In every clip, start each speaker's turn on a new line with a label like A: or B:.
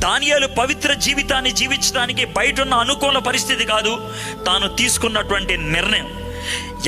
A: దానియాలు పవిత్ర జీవితాన్ని జీవించడానికి బయట ఉన్న అనుకూల పరిస్థితి కాదు. తాను తీసుకున్నటువంటి నిర్ణయం.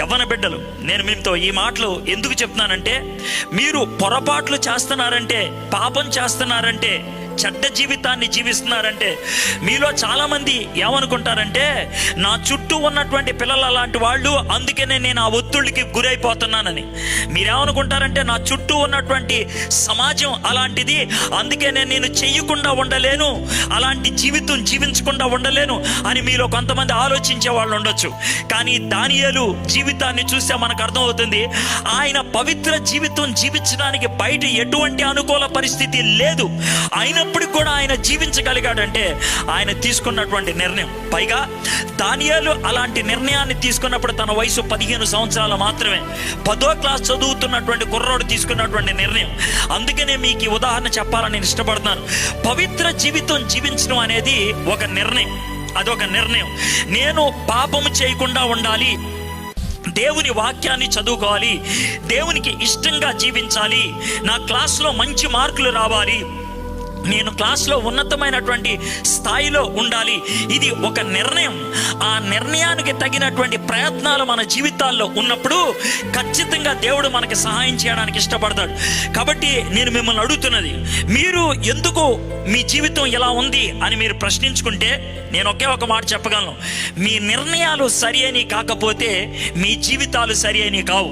A: యవ్వన బిడ్డలు నేను మీతో ఈ మాటలు ఎందుకు చెప్తున్నానంటే మీరు పొరపాట్లు చేస్తున్నారంటే పాపం చేస్తున్నారంటే చెడ్డ జీవితాన్ని జీవిస్తున్నారంటే మీలో చాలామంది ఏమనుకుంటారంటే నా చుట్టూ ఉన్నటువంటి పిల్లలు అలాంటి వాళ్ళు అందుకనే నేను ఆ ఒత్తిడికి గురైపోతున్నానని. మీరేమనుకుంటారంటే నా చుట్టూ ఉన్నటువంటి సమాజం అలాంటిది అందుకనే నేను చెయ్యకుండా ఉండలేను అలాంటి జీవితం జీవించకుండా ఉండలేను అని మీలో కొంతమంది ఆలోచించే వాళ్ళు ఉండొచ్చు. కానీ దానియలు జీవితాన్ని చూస్తే మనకు అర్థమవుతుంది ఆయన పవిత్ర జీవితం జీవించడానికి బయట ఎటువంటి అనుకూల పరిస్థితి లేదు. అయినప్పటికీ కూడా ఆయన జీవించగలిగాడంటే ఆయన తీసుకున్నటువంటి నిర్ణయం. పైగా దానియాలు అలాంటి నిర్ణయాన్ని తీసుకున్నప్పుడు తన వయసు పదిహేను సంవత్సరాలు మాత్రమే. పదో క్లాస్ చదువుతున్నటువంటి కుర్రోడు తీసుకున్నటువంటి నిర్ణయం. అందుకనే మీకు ఈ ఉదాహరణ చెప్పాలని నేను ఇష్టపడుతున్నాను. పవిత్ర జీవితం జీవించడం అనేది ఒక నిర్ణయం. అదొక నిర్ణయం. నేను పాపము చేయకుండా ఉండాలి. దేవుని వాక్యాన్ని చదువుకోవాలి. దేవునికి ఇష్టంగా జీవించాలి. నా క్లాస్లో మంచి మార్కులు రావాలి. నేను క్లాస్లో ఉన్నతమైనటువంటి స్థాయిలో ఉండాలి. ఇది ఒక నిర్ణయం. ఆ నిర్ణయానికి తగినటువంటి ప్రయత్నాలు మన జీవితాల్లో ఉన్నప్పుడు ఖచ్చితంగా దేవుడు మనకి సహాయం చేయడానికి ఇష్టపడతాడు. కాబట్టి నేను మిమ్మల్ని అడుగుతున్నది మీరు ఎందుకు మీ జీవితం ఎలా ఉంది అని మీరు ప్రశ్నించుకుంటే నేను ఒకే ఒక మాట చెప్పగలను. మీ నిర్ణయాలు సరి అని కాకపోతే మీ జీవితాలు సరి అని కావు.